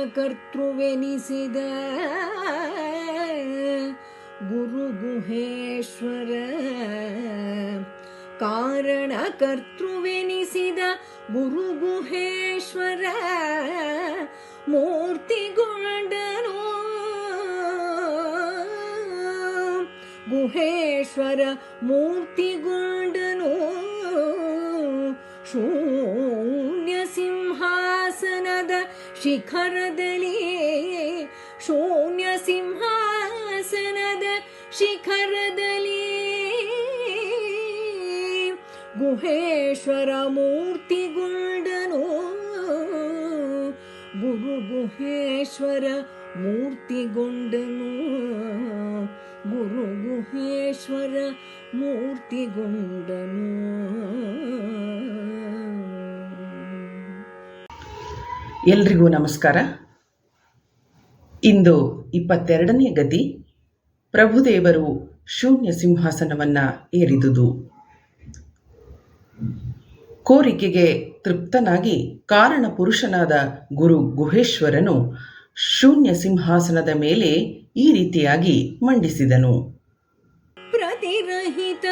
ಕಾರಣಕರ್ತೃವೆನಿಸಿದ ಗುರು ಗುಹೇಶ್ವರ. ಕಾರಣ ಕರ್ತೃವೆನಿಸಿದ ಗುರು ಗುಹೇಶ್ವರ ಮೂರ್ತಿಗೊಂಡನು. ಗುಹೇಶ್ವರ ಮೂರ್ತಿಗೊಂಡನು. ಶೂನ್ಯ ಶಿಖರದಲ್ಲಿ ಶೂನ್ಯ ಸಿಂಹಾಸನದ ಶಿಖರದಲ್ಲಿ ಗುಹೇಶ್ವರ ಮೂರ್ತಿಗೊಂಡನು ಗುರು ಗುಹೇಶ್ವರ ಮೂರ್ತಿಗೊಂಡನು ಗುರು ಗುಹೇಶ್ವರ ಮೂರ್ತಿಗೊಂಡನು ಎಲ್ರಿಗೂ ನಮಸ್ಕಾರ. ಇಂದು ಇಪ್ಪತ್ತೆರಡನೇ ಗತಿ, ಪ್ರಭುದೇವರು ಶೂನ್ಯ ಸಿಂಹಾಸನವನ್ನು ಏರಿದುದು. ಕೋರಿಕೆಗೆ ತೃಪ್ತನಾಗಿ ಕಾರಣ ಪುರುಷನಾದ ಗುರು ಗುಹೇಶ್ವರನು ಶೂನ್ಯ ಸಿಂಹಾಸನದ ಮೇಲೆ ಈ ರೀತಿಯಾಗಿ ಮಂಡಿಸಿದನು. ಪ್ರತಿರಹಿತ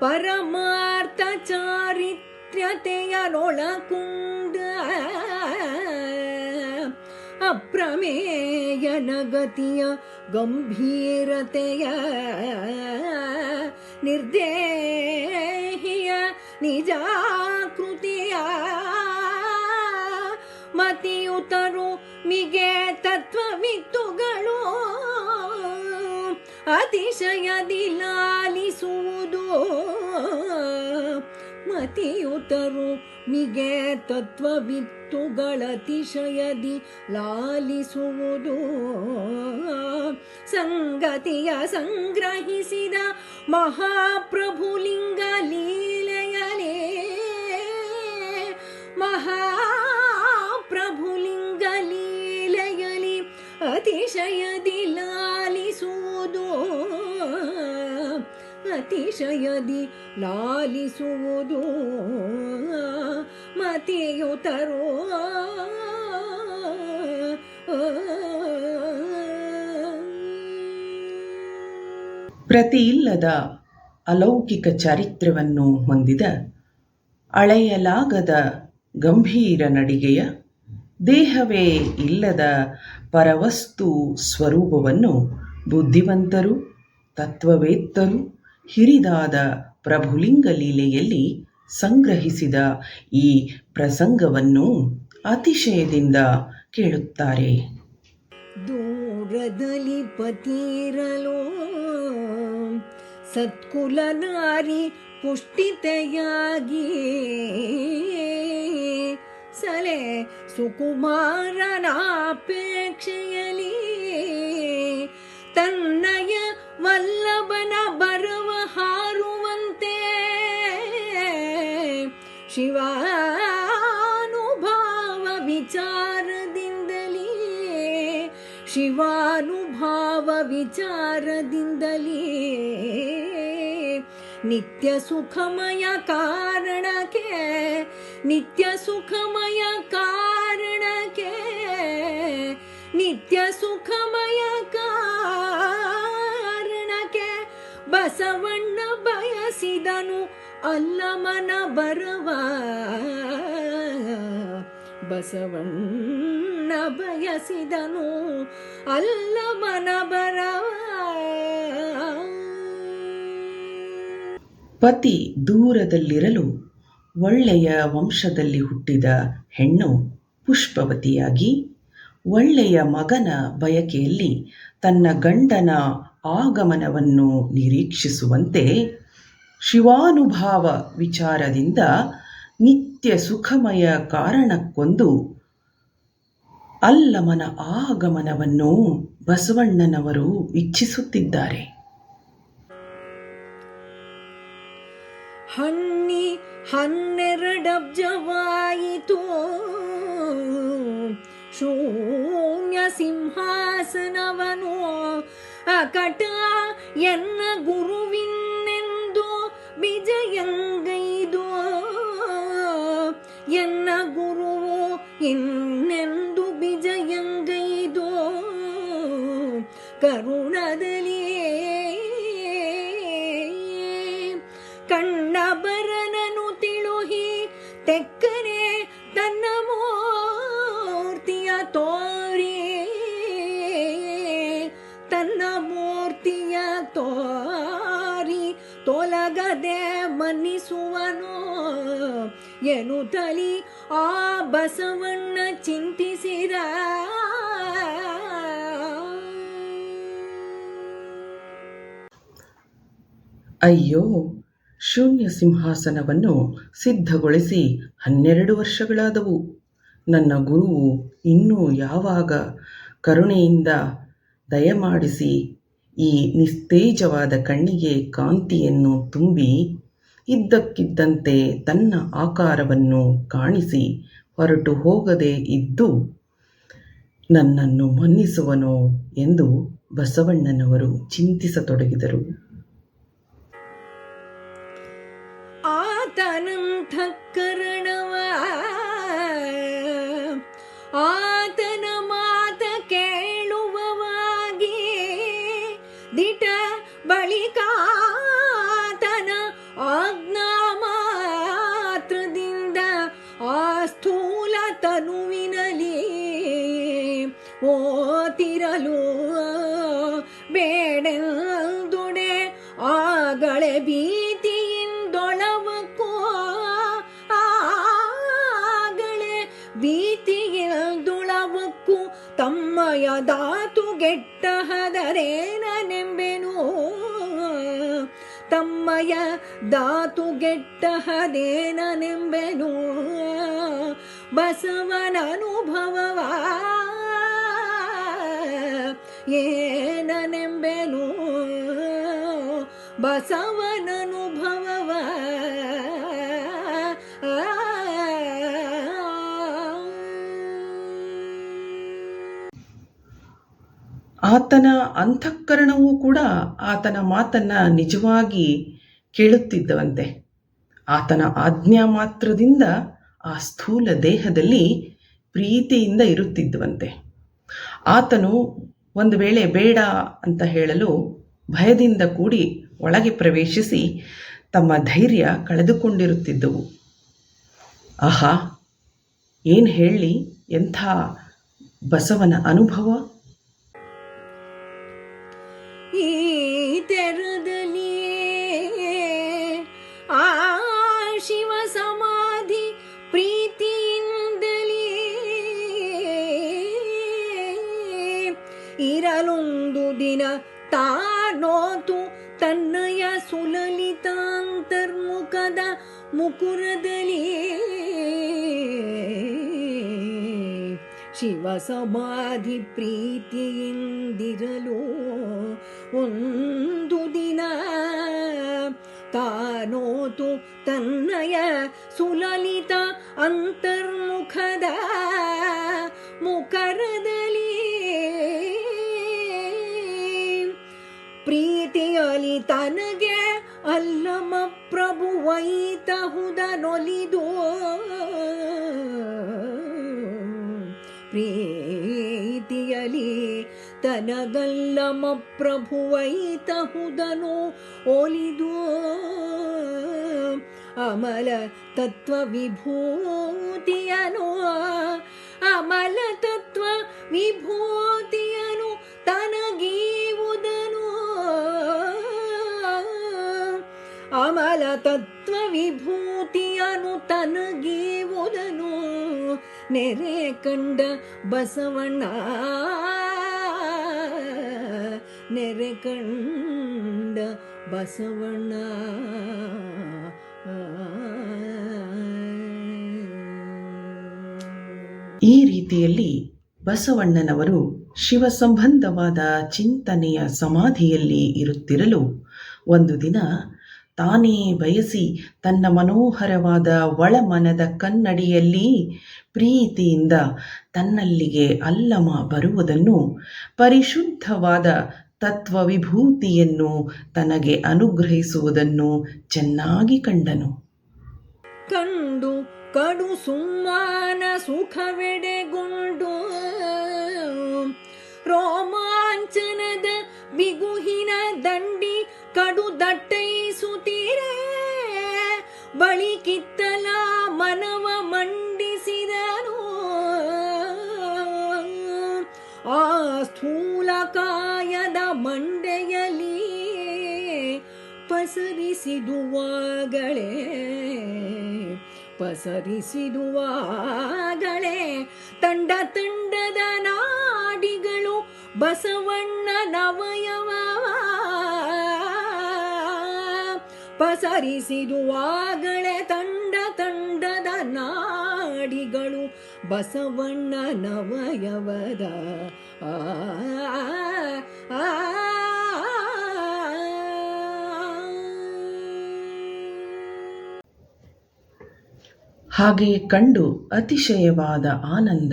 ಪರಮಾರ್ಥ ಚಾರಿತ್ರ್ಯತೆಯರೊಳಕುಂಡ ಅಪ್ರಮೇಯನ ನಗತಿಯ ಗಂಭೀರತೆಯ ನಿರ್ದೇಹಿಯ ನಿಜಾಕೃತಿಯ ಮತಿಯುತರು ಮಿಗೆ ತತ್ವವಿತ್ತುಗಳು ಅತಿಶಯದಿ ಲಾಲಿಸುವುದು ಮತಿಯುತರು ಮಿಗೆ ತತ್ವವಿತ್ತುಗಳತಿಶಯದಿ ಲಾಲಿಸುವುದು. ಸಂಗತಿಯ ಸಂಗ್ರಹಿಸಿದ ಮಹಾಪ್ರಭುಲಿಂಗ ಲೀಲೆಯಲೇ. ಮಹಾಪ್ರಭುಲಿಂಗ ಲೀಲೆಯಲಿ ಅತಿಶಯದಿ ಲಾಲಿಸುವುದು. ಅತಿಶಯದಿ ಲಾಲಿಸುವುದು ಮತಿಯುತರೋ ಪ್ರತಿಯಿಲ್ಲದ ಅಲೌಕಿಕ ಚರಿತ್ರವನ್ನು ಹೊಂದಿದ ಅಳೆಯಲಾಗದ ಗಂಭೀರ ನಡಿಗೆಯ ದೇಹವೇ ಇಲ್ಲದ ಪರವಸ್ತು ಸ್ವರೂಪವನ್ನು ಬುದ್ಧಿವಂತರು, ತತ್ವವೇತ್ತರು ಹಿರಿದಾದ ಪ್ರಭುಲಿಂಗ ಲೀಲೆಯಲ್ಲಿ ಸಂಗ್ರಹಿಸಿದ ಈ ಪ್ರಸಂಗವನ್ನು ಅತಿಶಯದಿಂದ ಕೇಳುತ್ತಾರೆ. ದೂರದಲ್ಲಿ ಪತಿರಲು, ಸತ್ಕುಲ ನಾರಿ ಪುಷ್ಟಿತೆಯಾಗಿ, ಸಲೆ ಸುಕುಮಾರನಾಪೇಕ್ಷೆಯಲಿ ಶಿವಾನುಭಾವ ವಿಚಾರದಿಂದಲೇ ಶಿವಾನುಭಾವ ವಿಚಾರದಿಂದಲೇ ನಿತ್ಯ ಸುಖಮಯ ಕಾರಣಕ್ಕೆ, ನಿತ್ಯ ಸುಖಮಯ ಕಾರಣಕ್ಕೆ, ನಿತ್ಯ ಸುಖಮಯ ಕಾರಣಕ್ಕೆ ಬಸವಣ್ಣ ಬಯಸಿದನು ಅಲ್ಲಮನ ಬರುವ ಬಸವಣ್ಣ ಬಯಸಿದನು. ಅಲ್ಲಮನ ಬರವ. ಪತಿ ದೂರದಲ್ಲಿರಲು ಒಳ್ಳೆಯ ವಂಶದಲ್ಲಿ ಹುಟ್ಟಿದ ಹೆಣ್ಣು ಪುಷ್ಪವತಿಯಾಗಿ ಒಳ್ಳೆಯ ಮಗನ ಬಯಕೆಯಲ್ಲಿ ತನ್ನ ಗಂಡನ ಆಗಮನವನ್ನು ನಿರೀಕ್ಷಿಸುವಂತೆ ಶಿವಾನುಭಾವ ವಿಚಾರದಿಂದ ನಿತ್ಯ ಸುಖಮಯ ಕಾರಣಕ್ಕೊಂದು ಅಲ್ಲಮನ ಆಗಮನವನ್ನು ಬಸವಣ್ಣನವರು ಇಚ್ಛಿಸುತ್ತಿದ್ದಾರೆ. ಹಣ್ಣಿ ಹನ್ನೆರಡಬ್ಜವಾಯಿತು ಶೂನ್ಯ ಸಿಂಹಾಸನವನು ಅಕಟ ಎನ್ನ ಗುರುವಿನೆಂದು ವಿಜಯಂಗೈದು ಎನ್ನ ಗುರುವು ಇನ್ನೆಂದು ವಿಜಯಂಗೈದು ಕರುಣದಲ್ಲಿ ತೊಲಗದೆ ಮನ್ನಿಸುವನು. ತಲಿ ಆ ಬಸವಣ್ಣ ಚಿಂತಿಸಿದ. ಅಯ್ಯೋ, ಶೂನ್ಯ ಸಿಂಹಾಸನವನ್ನು ಸಿದ್ಧಗೊಳಿಸಿ ಹನ್ನೆರಡು ವರ್ಷಗಳಾದವು. ನನ್ನ ಗುರುವು ಇನ್ನೂ ಯಾವಾಗ ಕರುಣೆಯಿಂದ ದಯಮಾಡಿಸಿ ಈ ನಿಸ್ತೇಜವಾದ ಕಣ್ಣಿಗೆ ಕಾಂತಿಯನ್ನು ತುಂಬಿ ಇದ್ದಕ್ಕಿದ್ದಂತೆ ತನ್ನ ಆಕಾರವನ್ನು ಕಾಣಿಸಿ ಹೊರಟು ಹೋಗದೆ ಇದ್ದು, ನನ್ನನ್ನು ಮನ್ನಿಸುವನೋ ಎಂದು ಬಸವಣ್ಣನವರು ಚಿಂತಿಸತೊಡಗಿದರು. ಆತನಂಥಕರಣವ ಆತನ ತಮ್ಮಯ ದಾತುಗೆಟ್ಟಹದೇನೆಂಬೆನು ಬಸವನ ಅನುಭವವ ಏನನೆಂಬೆನು. ಬಸವನ ಅನುಭವವ ಆತನ ಅಂತಃಕರಣವೂ ಕೂಡ ಆತನ ಮಾತನ್ನ ನಿಜವಾಗಿ ಕೇಳುತ್ತಿದ್ದವಂತೆ. ಆತನ ಆಜ್ಞಾ ಮಾತ್ರದಿಂದ ಆ ಸ್ಥೂಲ ದೇಹದಲ್ಲಿ ಪ್ರೀತಿಯಿಂದ ಇರುತ್ತಿದ್ದವಂತೆ. ಆತನು ಒಂದು ವೇಳೆ ಬೇಡ ಅಂತ ಹೇಳಲು ಭಯದಿಂದ ಕೂಡಿ ಒಳಗೆ ಪ್ರವೇಶಿಸಿ ತಮ್ಮ ಧೈರ್ಯ ಕಳೆದುಕೊಂಡಿರುತ್ತಿದ್ದವು. ಆಹಾ, ಏನು ಹೇಳಿ ಎಂಥ ಬಸವನ ಅನುಭವ? ಈ ಮುಕುರದಲ್ಲಿ ಶಿವ ಸಮಾಧಿ ಪ್ರೀತಿಯಿಂದಿರಲು ಒಂದು ದಿನ ತಾನೋತು ತನ್ನಯ ಸುಲಲಿತ ಅಂತರ್ಮುಖದ ಮುಖರದಲ್ಲಿ ಪ್ರೀತಿಯಲಿ ತನಗೆ ಅಲ್ಲಮ ಪ್ರಭು ವೈತಹುದನೊಲಿದು ಪ್ರೀತಿಯಲಿ ತನಗಲ್ಲಮ ಪ್ರಭು ವೈತಹುದನು ಒಲಿದು. ಅಮಲ ತತ್ವ ವಿಭೂತಿಯನು. ಅಮಲ ತತ್ವ ವಿಭೂತಿಯನು ತನಗೀವುದನು ತತ್ವ ವಿಭೂತಿಯನು ತನಗೀವುದನು ನೆರೆ ಕಂಡ ಬಸವಣ್ಣ, ನೆರೆ ಕಂಡ ಬಸವಣ್ಣ. ಈ ರೀತಿಯಲ್ಲಿ ಬಸವಣ್ಣನವರು ಶಿವ ಸಂಬಂಧವಾದ ಚಿಂತನೆಯ ಸಮಾಧಿಯಲ್ಲಿ ಇರುತ್ತಿರಲು ಒಂದು ದಿನ ತಾನೇ ಬಯಸಿ ತನ್ನ ಮನೋಹರವಾದ ಒಳಮನದ ಕನ್ನಡಿಯಲ್ಲಿ ಪ್ರೀತಿಯಿಂದ ತನ್ನಲ್ಲಿಗೆ ಅಲ್ಲಮ ಬರುವುದನ್ನು ಪರಿಶುದ್ಧವಾದ ತತ್ವ ವಿಭೂತಿಯನ್ನು ತನಗೆ ಅನುಗ್ರಹಿಸುವುದನ್ನು ಚೆನ್ನಾಗಿ ಕಂಡನು. ಕಂಡು ಕಡು ಸುಮ್ಮಾನ ಸುಖವೆಡೆಗೊಂಡು ರೋಮಾಂಚನದ ಬಿಗುಹಿನ ದಂಡಿ ಕಡು ದಟ್ಟೈಸುತ್ತೀರೇ ಬಳಿ ಕಿತ್ತಲ ಮನವ ಮಂಡಿಸಿದನು. ಆ ಸ್ಥೂಲ ಕಾಯದ ಮಂಡೆಯಲಿ ಪಸರಿಸಿದುವಾಗಳೇ ಪಸರಿಸಿದುವಾಗಳೇ. ತಂಡ ತಂಡದ ನಾಡಿಗಳು ಬಸವಣ್ಣ ನವಯವ ಪಸರಿಸಿದುವಾಗಳೇ ತಂಡ ತಂಡದ ನಾಡಿಗಳು ಬಸವಣ್ಣ ನವಯವದ ಆ ಹಾಗೆ ಕಂಡು ಅತಿಶಯವಾದ ಆನಂದ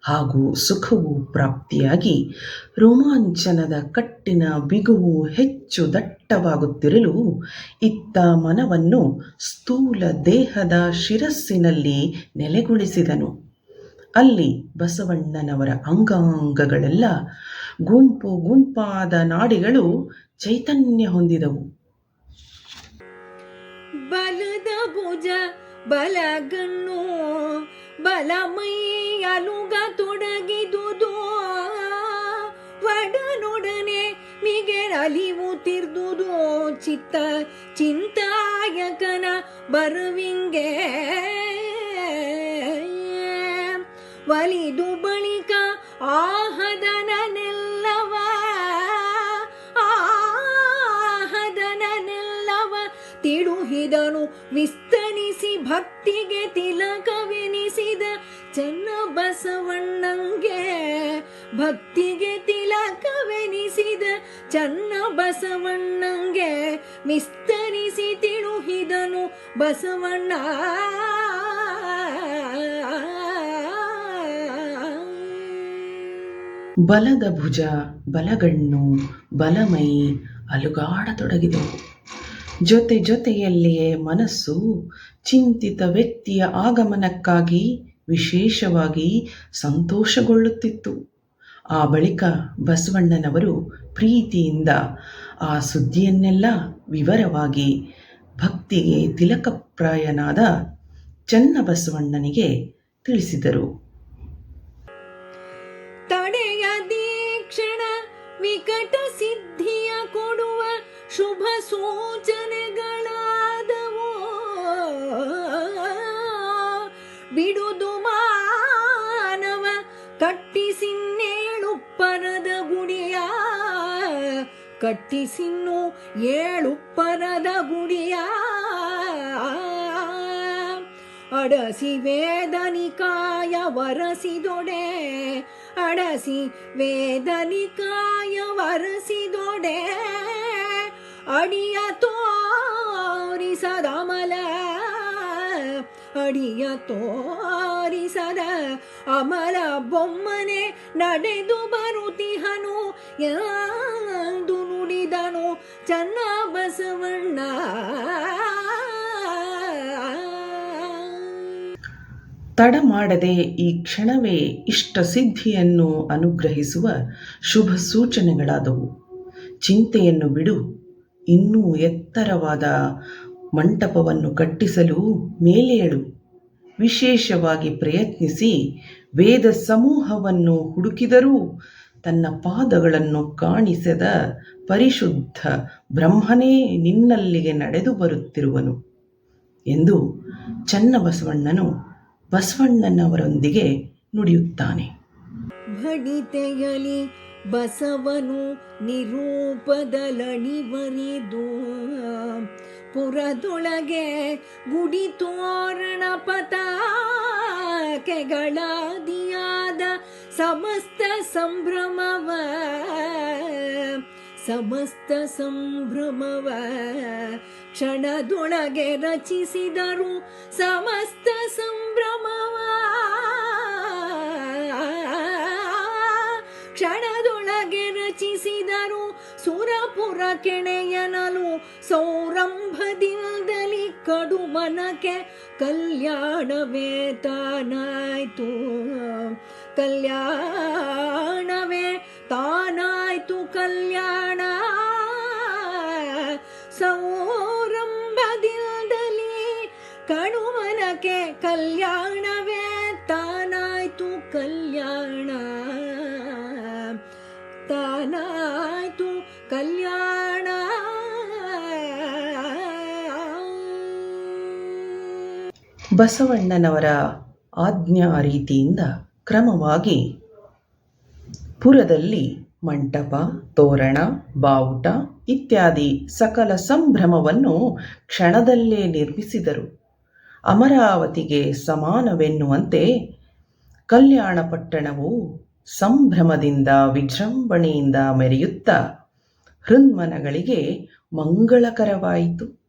ಹಾಗೂ ಸುಖವು ಪ್ರಾಪ್ತಿಯಾಗಿ ರೋಮಾಂಚನದ ಕಟ್ಟಿನ ಬಿಗುವು ಹೆಚ್ಚು ದಟ್ಟವಾಗುತ್ತಿರಲು ಇತ್ತ ಮನವನ್ನು ಸ್ಥೂಲ ದೇಹದ ಶಿರಸ್ಸಿನಲ್ಲಿ ನೆಲೆಗೊಳಿಸಿದನು. ಅಲ್ಲಿ ಬಸವಣ್ಣನವರ ಅಂಗಾಂಗಗಳೆಲ್ಲ ಗುಂಪು ಗುಂಪಾದ ನಾಡಿಗಳು ಚೈತನ್ಯ ಹೊಂದಿದವು. ಬಲದ ಬಲಗಣ್ಣು ಬಲಮೈಯಲುಗ ತೊಡಗಿದುದು. ಒಡನೊಡನೆ ಮಿಗೆ ಅಲಿವು ತಿರ್ದುದು ಚಿತ್ತ ಚಿಂತಾಯಕನ ಬರುವಿಂಗೆ. ಒಲಿದು ಬಳಿಕ ಆಹದನನೆಲ್ಲವ. ಆಹದನನೆಲ್ಲವ ತಿಳುಹಿದನು ವಿಸ್ತರಿಸಿ ಭಕ್ತಿಗೆ ತಿಲಕವೆನಿಸಿದ ಚೆನ್ನ ಬಸವಣ್ಣಂಗೆ ಭಕ್ತಿಗೆ ತಿಲಕವೆನಿಸಿದ ಚೆನ್ನ ಬಸವಣ್ಣಂಗೆ ವಿಸ್ತರಿಸಿ ತಿಳುಹಿದನು ಬಸವಣ್ಣ. ಬಲದ ಭುಜ, ಬಲಗಣ್ಣು, ಬಲಮೈ ಅಲುಗಾಡತೊಡಗಿದವು. ಜೊತೆ ಜೊತೆಯಲ್ಲಿಯೇ ಮನಸ್ಸು ಚಿಂತಿತ ವ್ಯಕ್ತಿಯ ಆಗಮನಕ್ಕಾಗಿ ವಿಶೇಷವಾಗಿ ಸಂತೋಷಗೊಳ್ಳುತ್ತಿತ್ತು. ಆ ಬಳಿಕ ಬಸವಣ್ಣನವರು ಪ್ರೀತಿಯಿಂದ ಆ ಸುದ್ದಿಯನ್ನೆಲ್ಲ ವಿವರವಾಗಿ ಭಕ್ತಿಗೆ ತಿಲಕಪ್ರಾಯನಾದ ಚನ್ನಬಸವಣ್ಣನಿಗೆ ತಿಳಿಸಿದರು. ತಡೆಯ ದೀಕ್ಷಣ ವಿಕಟ ಸಿದ್ಧಿಯ ಕೊಡುವ ಶುಭ ಸೂಚನೆಗಳಾದವು. ಬಿಡುದು ಮಾನವ ಕಟ್ಟಿಸಿನ್ನೇಳು ಪರದ ಗುಡಿಯ, ಕಟ್ಟಿಸಿನ್ನು ಏಳು ಪರದ ಗುಡಿಯ. ಅಡಸಿ ವೇದನಿಕಾಯ ವರಸಿದೊಡೆ ಅಡಸಿ ವೇದನಿಕಾಯ ವರಸಿದೊಡೆ ಅಡಿಯ ಅಮಲ, ಅಡಿಯ ತೋರಿಸದ ಅಮಲ, ಬೊಮ್ಮನೆ ನಡೆದು ಬರುತಿಹನು ಎಂದು ನುಡಿದನು ಚನ್ನ ಬಸವಣ್ಣ. ತಡ ಮಾಡದೆ ಈ ಕ್ಷಣವೇ ಇಷ್ಟ ಸಿದ್ಧಿಯನ್ನು ಅನುಗ್ರಹಿಸುವ ಶುಭ ಸೂಚನೆಗಳಾದವು. ಚಿಂತೆಯನ್ನು ಬಿಡು. ಇನ್ನೂ ಎತ್ತರವಾದ ಮಂಟಪವನ್ನು ಕಟ್ಟಿಸಲು ಮೇಲೇಳು. ವಿಶೇಷವಾಗಿ ಪ್ರಯತ್ನಿಸಿ ವೇದ ಸಮೂಹವನ್ನು ಹುಡುಕಿದರೂ ತನ್ನ ಪಾದಗಳನ್ನು ಕಾಣಿಸದ ಪರಿಶುದ್ಧ ಬ್ರಹ್ಮನೇ ನಿನ್ನಲ್ಲಿಗೆ ನಡೆದು ಬರುತ್ತಿರುವನು ಎಂದು ಚನ್ನಬಸವಣ್ಣನು ಬಸವಣ್ಣನವರೊಂದಿಗೆ ನುಡಿಯುತ್ತಾನೆ. ಬಸವನು ನಿರೂಪದಲಣಿವರಿದು ಪುರದೊಳಗೆ ಗುಡಿ ತೋರಣ ಪತಾಕೆಗಳಾದಿಯಾದ ಸಮಸ್ತ ಸಂಭ್ರಮವ ಸಮಸ್ತ ಸಂಭ್ರಮವ. ಕ್ಷಣದೊಳಗೆ ರಚಿಸಿದರು ಸಮಸ್ತ ಸಂಭ್ರಮವ. ಕ್ಷಣದೊಳಗೆ ರಚಿಸಿದರು ಸುರಪುರ ಕೆಣೆಯನಲು ಸೌರಂಭದಿಂದಲಿ ಮನಕೆ ಕಲ್ಯಾಣವೇ ತಾನಾಯ್ತು ಕಲ್ಯಾಣವೇ ತಾನಾಯ್ತು ಕಲ್ಯಾಣ ಬಸವಣ್ಣನವರ ಆಜ್ಞಾ ರೀತಿಯಿಂದ ಕ್ರಮವಾಗಿ ಪುರದಲ್ಲಿ ಮಂಟಪ, ತೋರಣ, ಬಾವುಟ ಇತ್ಯಾದಿ ಸಕಲ ಸಂಭ್ರಮವನ್ನು ಕ್ಷಣದಲ್ಲೇ ನಿರ್ಮಿಸಿದರು. ಅಮರಾವತಿಗೆ ಸಮಾನವೆನ್ನುವಂತೆ ಕಲ್ಯಾಣ ಪಟ್ಟಣವು ಸಂಭ್ರಮದಿಂದ ವಿಜೃಂಭಣೆಯಿಂದ ಮೆರೆಯುತ್ತಾ ಹೃನ್ಮನಗಳಿಗೆ ಮಂಗಳಕರವಾಯಿತು.